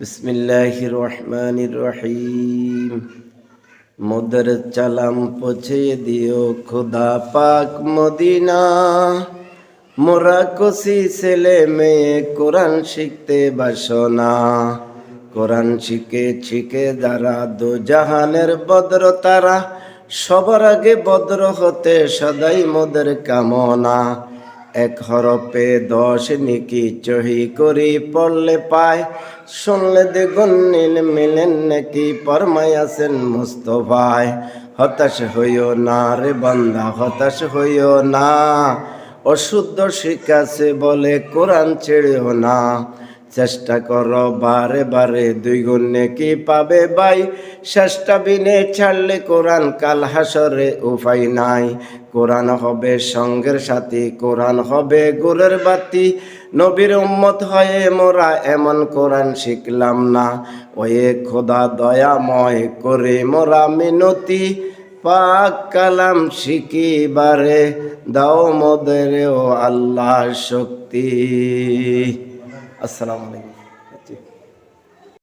বিসমিল্লাহির রহমানির রহিম। মোদের চালাম পৌঁছে দিও খোদা পাক মদিনা। মোরা ছেলে মেয়ে, কোরআন শিখতে বাসনা। কোরআন শিখে শিখে যারা দু জাহানের বদ্র, তারা সবার আগে বদ্র হতে সদাই মোদের কামনা। এক হরপে দশ নিকি চহি করি পড়লে পায়। শুনলে দেখুন নীল মিলেন নাকি পরমাই আছেন মুস্তফায়। হতাশ হইও না রে বান্দা, হতাশ হইও না। অশুদ্ধ শিখাছে বলে কোরআন ছেড়েও না। চেষ্টা করো, বারে বারে দুই গুণ কি পাবে বাই শেষটা বিনে ছাড়লে কোরআন কাল হাসরে উপায় নাই। কোরআন হবে সঙ্গের সাথী, কোরআন হবে গুরের বাতি। নবীর উম্মত হয়ে মোরা এমন কোরআন শিখলাম না। ওয়ে খোদা দয়াময় করে মোরা মিনতি। পাক কালাম শিখিবারে দাও মদের ও আল্লাহ শক্তি। আসসালামু আলাইকুম।